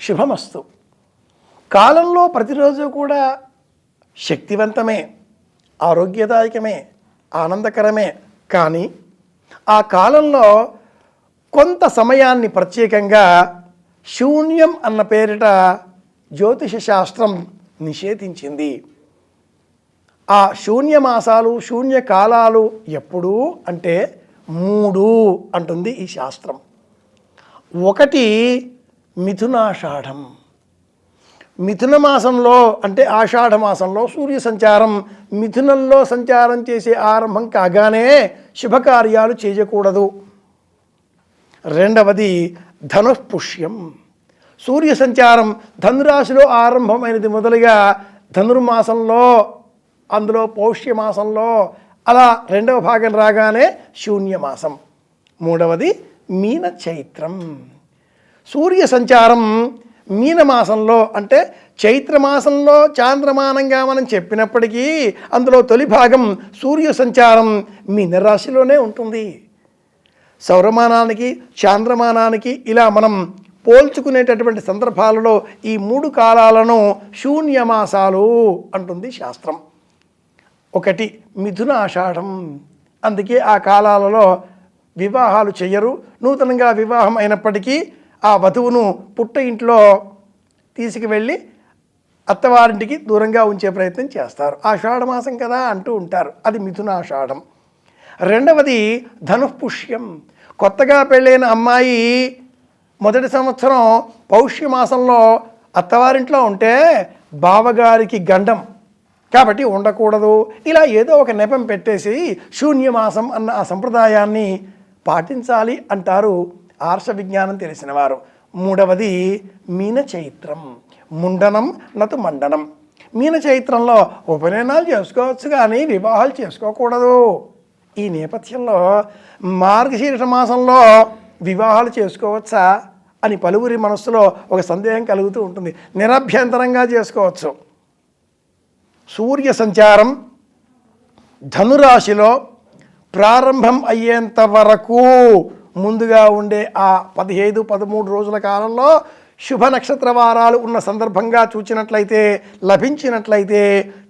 శుభమస్తు. కాలంలో ప్రతిరోజు కూడా శక్తివంతమే ఆరోగ్యదాయకమే ఆనందకరమే. కానీ ఆ కాలంలో కొంత సమయాన్ని ప్రత్యేకంగా శూన్యం అన్న పేరిట జ్యోతిష శాస్త్రం నిషేధించింది. ఆ శూన్య మాసాలు శూన్య కాలాలు ఎప్పుడు అంటే మూడు అంటుంది ఈ శాస్త్రం. ఒకటి మిథునాషాఢం. మిథున మాసంలో అంటే ఆషాఢ మాసంలో సూర్య సంచారం మిథునంలో సంచారం చేసే ఆరంభం కాగానే శుభకార్యాలు చేయకూడదు. రెండవది ధనుఃపుష్యం. సూర్య సంచారం ధనురాశిలో ఆరంభమైనది మొదలుగా ధనుర్మాసంలో అందులో పౌష్యమాసంలో అలా రెండవ భాగం రాగానే శూన్యమాసం. మూడవది మీన చైత్రం సూర్య సంచారం మీనమాసంలో అంటే చైత్రమాసంలో చాంద్రమానంగా మనం చెప్పినప్పటికీ అందులో తొలి భాగం సూర్య సంచారం మీనరాశిలోనే ఉంటుంది. సౌరమానానికి చాంద్రమానానికి ఇలా మనం పోల్చుకునేటటువంటి సందర్భాలలో ఈ మూడు కాలాలను శూన్యమాసాలు అంటుంది శాస్త్రం. ఒకటి మిథున ఆషాఢం. అందుకే ఆ కాలాలలో వివాహాలు చెయ్యరు నూతనంగా వివాహం అయినప్పటికీ ఆ వధువును పుట్ట ఇంట్లో తీసుకువెళ్ళి అత్తవారింటికి దూరంగా ఉంచే ప్రయత్నం చేస్తారు. ఆషాఢమాసం కదా అంటూ ఉంటారు. అది మిథునాషాఢం రెండవది ధనుఃపుష్యం. కొత్తగా పెళ్ళైన అమ్మాయి మొదటి సంవత్సరం పౌష్యమాసంలో అత్తవారింట్లో ఉంటే బావగారికి గండం. కాబట్టి ఉండకూడదు. ఇలా ఏదో ఒక నెపం పెట్టేసి శూన్యమాసం అన్న ఆ సంప్రదాయాన్ని పాటించాలి అంటారు ఆర్ష విజ్ఞానం తెలిసిన వారు. మూడవది మీన చైత్రం ముండనం నతు మండనం. మీన చైత్రంలో ఉపనయనాలు చేసుకోవచ్చు కానీ వివాహాలు చేసుకోకూడదు. ఈ నేపథ్యంలో మార్గశీర్ష మాసంలో వివాహాలు చేసుకోవచ్చా అని పలువురి మనస్సులో ఒక సందేహం కలుగుతూ ఉంటుంది. నిరభ్యంతరంగా చేసుకోవచ్చు. సూర్య సంచారం ధనురాశిలో ప్రారంభం అయ్యేంత వరకు ముందుగా ఉండే ఆ పదిహేదు పదమూడు రోజుల కాలంలో శుభ నక్షత్ర వారాలు ఉన్న సందర్భంగా చూచినట్లయితే లభించినట్లయితే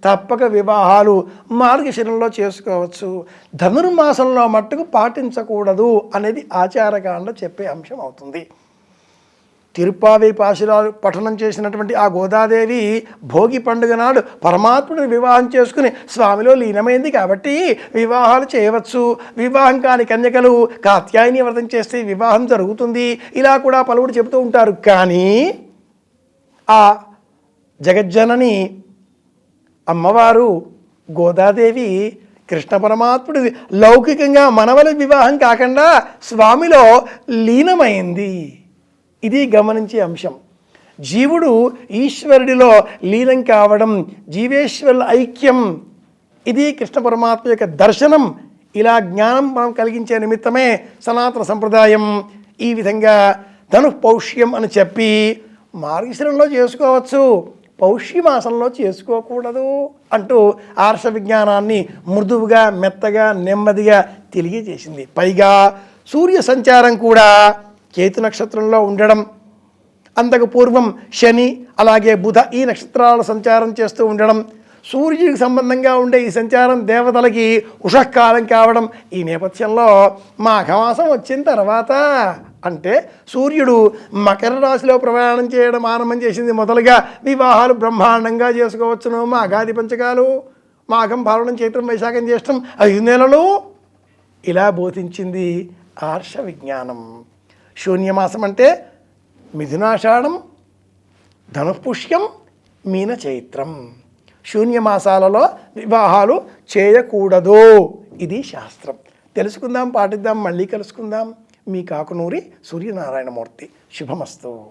తప్పక వివాహాలు మార్గశిరంలో చేసుకోవచ్చు. ధనుర్మాసంలో మట్టుకు పాటించకూడదు అనేది ఆచారకాండ చెప్పే అంశం అవుతుంది. తిరుప్పావి పాశురాలు పఠనం చేసినటువంటి ఆ గోదాదేవి భోగి పండుగ నాడు పరమాత్ముడిని వివాహం చేసుకుని స్వామిలో లీనమైంది కాబట్టి వివాహాలు చేయవచ్చు. వివాహం కాని కన్యకలు కాత్యాయని వ్రతం చేస్తే వివాహం జరుగుతుంది. ఇలా కూడా పలువురు చెబుతూ ఉంటారు. కానీ ఆ జగజ్జనని అమ్మవారు గోదాదేవి కృష్ణ పరమాత్ముడి లౌకికంగా మనవల వివాహం కాకుండా స్వామిలో లీనమైంది. ఇది గమనించే అంశం. జీవుడు ఈశ్వరుడిలో లీనం కావడం జీవేశ్వరుల ఐక్యం ఇది కృష్ణ పరమాత్మ యొక్క దర్శనం ఇలా జ్ఞానం మనం కలిగించే నిమిత్తమే సనాతన సంప్రదాయం ఈ విధంగా ధను పౌష్యం అని చెప్పి మార్గశిరంలో చేసుకోవచ్చు పౌష్యమాసంలో చేసుకోకూడదు అంటూ ఆర్ష విజ్ఞానాన్ని మృదువుగా మెత్తగా నెమ్మదిగా తెలియజేసింది. పైగా సూర్య సంచారం కూడా కేతు నక్షత్రంలో ఉండడం అంతకు పూర్వం శని అలాగే బుధ ఈ నక్షత్రాల సంచారం చేస్తూ ఉండడం సూర్యుడికి సంబంధంగా ఉండే ఈ సంచారం దేవతలకి ఉషకాలం కావడం ఈ నేపథ్యంలో మాఘమాసం వచ్చిన తర్వాత అంటే సూర్యుడు మకర రాశిలో ప్రయాణం చేయడం ఆరంభం చేసింది మొదలుగా వివాహాలు బ్రహ్మాండంగా చేసుకోవచ్చును మాఘాది పంచకాలు మాఘం పాలనం చైత్రం వైశాఖం జ్యేష్టం ఐదు నెలలు. ఇలా బోధించింది ఆర్ష విజ్ఞానం. శూన్యమాసం అంటే మిథునాషాఢం ధనుపుష్యం మీన చైత్రం శూన్యమాసాలలో వివాహాలు చేయకూడదు. ఇది శాస్త్రం. తెలుసుకుందాం పాటిద్దాం మళ్ళీ కలుసుకుందాం. మీ కాకునూరి సూర్యనారాయణమూర్తి. శుభమస్తు.